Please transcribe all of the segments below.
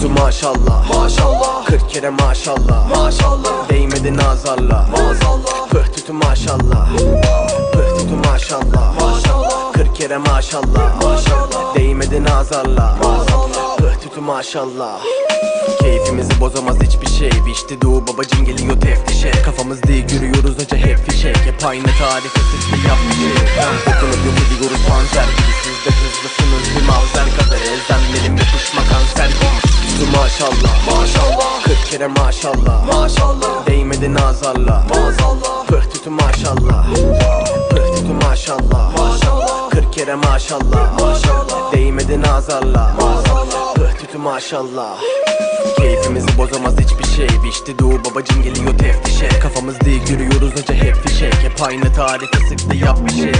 Tütü maşallah. Maşallah. 40 kere maşallah. Maşallah. Değmedi nazarla. Maazallah. Pıh tütü maşallah. Pıh tütü maşallah. Maşallah. 40 kere maşallah. Maşallah. Değmedi nazarla. Maazallah. Pıh tütü maşallah. Keyfimizi bozamaz hiçbir şey. İşte doğu babacın geliyor teftişe Kafamız değil yürüyoruz acı hep fişek. Hep aynı tarife yap bir şey Dokunup yok ediyoruz panzer maşallah. Maşallah. 40 kere maşallah. Maşallah. Değmedi nazarla. Maazallah. Pıh tütü maşallah. Pıh tütü maşallah. Maşallah. 40 kere maşallah. Maşallah. Değmedi nazarla. Maazallah. Pıh tütü maşallah. Keyfimizi bozamaz hiçbir şey. İşte doğu babacın geliyor teftişe. Kafamız değil yürüyoruz acı hep fişek. Hep aynı tarife sıklı yap bir şey.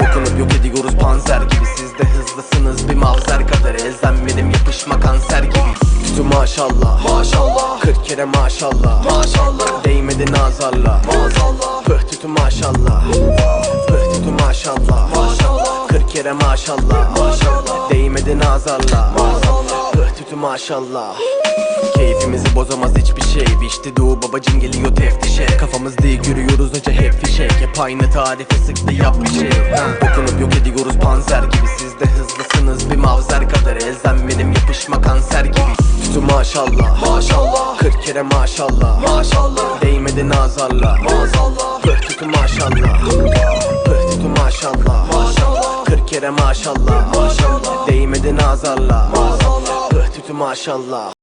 Dokunup yok ediyoruz panzer gibi. Siz de hızlısınız bir mavzer kadar. Elzem benim yapışma kanser gibi Tütü maşallah. Maşallah. 40 kere maşallah. Maşallah. Değmedi nazarla Maazallah. Pıh tütü maşallah. Pıh tütü maşallah. Maşallah. 40 kere maşallah. Maşallah. Değmedi nazarla Maazallah. Pıh tütü maşallah. Keyfimizi bozamaz hiçbir şey. İşte doğu babacın geliyor teftişe Kafamız değil yürüyoruz acı hep fişek. Hep aynı tarife sıklı yap bir şey Dokunup yok ediyoruz panzer gibi. Siz de hızlısınız bir mavzer kadar. Elzem benim yapışma kanser gibi Tütü maşallah Maşallah. 40 kere maşallah Maşallah. Değmedi nazarla Maazallah. Pıh tütü maşallah Pıh tütü maşallah Maşallah. 40 kere maşallah Maşallah. Değmedi nazarla Maazallah. Pıh tütü maşallah